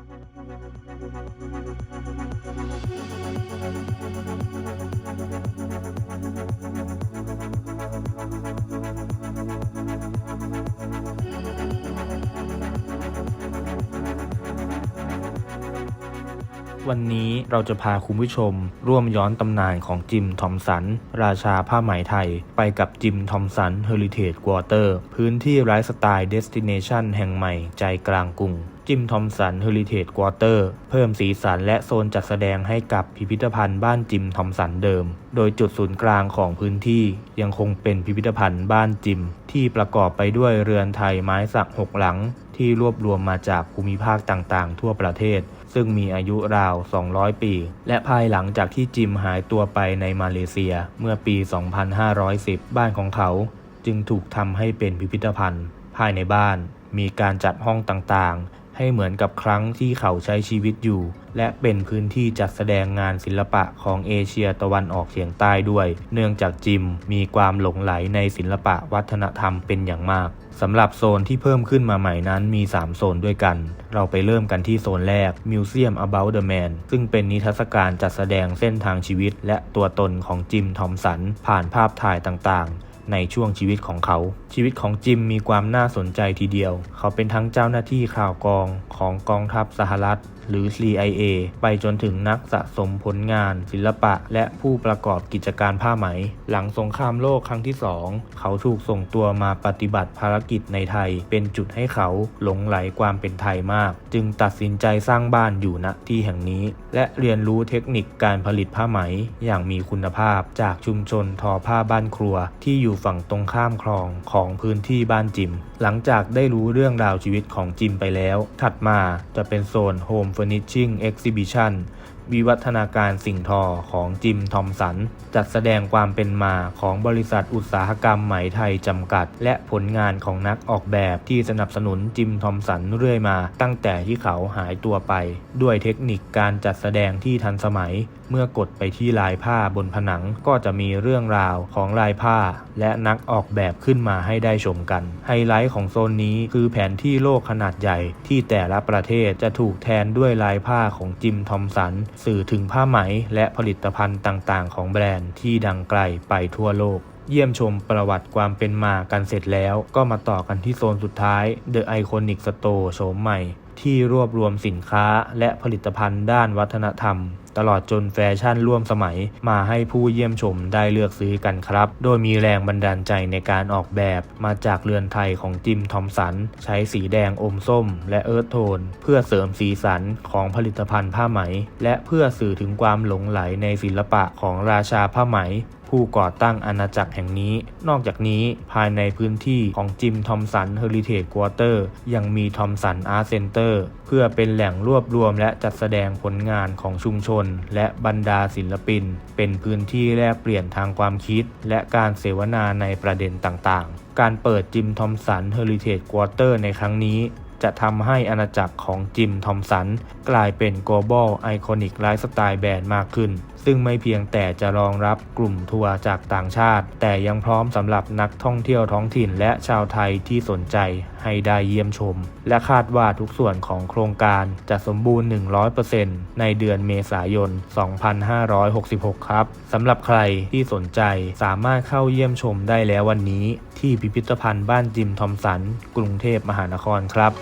วันนี้เราจะพาคุณผู้ชม ร่วมย้อนตำนานของจิมทอมสัน ราชาผ้าไหมไทย ไปกับจิมทอมสันเฮอริเทจควอเตอร์ พื้นที่ไร้สไตล์เดสติเนชันแห่งใหม่ใจกลางกรุง จิมทอมสันเฮอริเทจควอเตอร์เพิ่มสีสันและโซนจัดแสดงให้กับพิพิธภัณฑ์บ้านจิมทอมสันเดิม โดยจุดศูนย์กลางของพื้นที่ยังคงเป็นพิพิธภัณฑ์บ้านจิม ที่ประกอบไปด้วยเรือนไทยไม้สักหกหลัง ที่รวบรวมมาจากภูมิภาคต่างๆ ทั่วประเทศ ซึ่งมีอายุราว 200 ปี และภายหลังจากที่จิมหายตัวไปในมาเลเซีย เมื่อปี 2510 บ้านของเขา จึงถูกทำให้เป็นพิพิธภัณฑ์ ภายในบ้านมีการจัดห้องต่างๆ ให้เหมือนกับครั้งที่เขาใช้ชีวิตอยู่ และเป็นพื้นที่จัดแสดงงานศิลปะของเอเชียตะวันออกเฉียงใต้ด้วย เนื่องจากจิมมีความหลงไหลในศิลปะวัฒนธรรมเป็นอย่างมากสำหรับโซนที่เพิ่มขึ้นมาใหม่นั้นมี 3 โซนด้วยกัน เราไปเริ่มกันที่โซนแรก Museum About the Man ซึ่งเป็นนิทรรศการจัดแสดงเส้นทางชีวิต และตัวตนของจิมทอมสันผ่านภาพถ่ายต่างๆ ในช่วงชีวิตของเขา ชีวิตของจิมมีความน่าสนใจทีเดียว เขาเป็นทั้งเจ้าหน้าที่ข่าวกองของกองทัพสหรัฐ หรือ CIA ไปจนถึงนักสะสมผลงาน ศิลปะ และผู้ประกอบกิจการผ้าไหม หลังสงครามโลกครั้งที่สองเขาถูกส่งตัวมาปฏิบัติภารกิจในไทย เป็นจุดให้เขาหลงไหลความเป็นไทยมาก จึงตัดสินใจสร้างบ้านอยู่ณที่แห่งนี้ และเรียนรู้เทคนิคการผลิตผ้าไหมอย่างมีคุณภาพจากชุมชนทอผ้าบ้านครัวที่อยู่ฝั่งตรงข้ามคลองของพื้นที่บ้านจิม หลังจากได้รู้เรื่องราวชีวิตของจิมไปแล้ว ถัดมาจะเป็นโซน Home Furnishing Exhibition วิวัฒนาการสิ่งทอของจิมทอมสัน จัดแสดงความเป็นมาของบริษัทอุตสาหกรรมไหมไทยจำกัด และผลงานของนักออกแบบที่สนับสนุนจิมทอมสันเรื่อยมา ตั้งแต่ที่เขาหายตัวไป ด้วยเทคนิคการจัดแสดงที่ทันสมัย เมื่อกดไปที่ลายผ้าบนผนังก็จะมีเรื่องราวของลายผ้า และนักออกแบบขึ้นมาให้ได้ชมกัน ไฮไลท์ของโซนนี้คือแผนที่โลกขนาดใหญ่ที่แต่ละประเทศจะถูกแทนด้วยลายผ้าของจิมทอมสันสื่อถึงผ้าไหมและผลิตภัณฑ์ต่างๆ ของแบรนด์ที่ดังไกลไปทั่วโลก เยี่ยมชมประวัติความเป็นมากันเสร็จแล้วก็มาต่อกันที่โซนสุดท้าย The Iconic Store โฉมใหม่ ที่รวบรวมสินค้าและผลิตภัณฑ์ด้านวัฒนธรรม ตลอดจนแฟชั่นร่วมสมัย มาให้ผู้เยี่ยมชมได้เลือกซื้อกันครับ โดยมีแรงบันดาลใจในการออกแบบมาจากเรือนไทยของจิมทอมสัน ใช้สีแดงอมส้ม และเอิร์ธโทน เพื่อเสริมสีสันของผลิตภัณฑ์ผ้าไหม และเพื่อสื่อถึงความหลงไหลในศิลปะของราชาผ้าไหมผู้ก่อตั้งอาณาจักรแห่งนี้ นอกจากนี้ภายในพื้นที่ของจิมทอมสันเฮอริเทจควอเตอร์ยังมีทอมสันอาร์เซนเตอร์เพื่อเป็นแหล่งรวบรวมและจัดแสดงผลงานของชุมชนและบรรดาศิลปิน เป็นพื้นที่แลกเปลี่ยนทางความคิด และการเสวนาในประเด็นต่างๆ การเปิดจิมทอมสันเฮอริเทจควอเตอร์ในครั้งนี้ จะทำให้อาณาจักรของจิมทอมสัน กลายเป็น global iconic lifestyle brand มากขึ้น ซึ่งไม่เพียงแต่จะรองรับกลุ่มทัวร์จากต่างชาติ แต่ยังพร้อมสำหรับนักท่องเที่ยวท้องถิ่นและชาวไทยที่สนใจให้ได้เยี่ยมชม และคาดว่าทุกส่วนของโครงการจะสมบูรณ์ 100%ในเดือนเมษายน 2566 ครับสำหรับใครที่สนใจสามารถเข้าเยี่ยมชมได้แล้ววันนี้ ที่พิพิธภัณฑ์บ้านจิมทอมสัน กรุงเทพมหานครครับ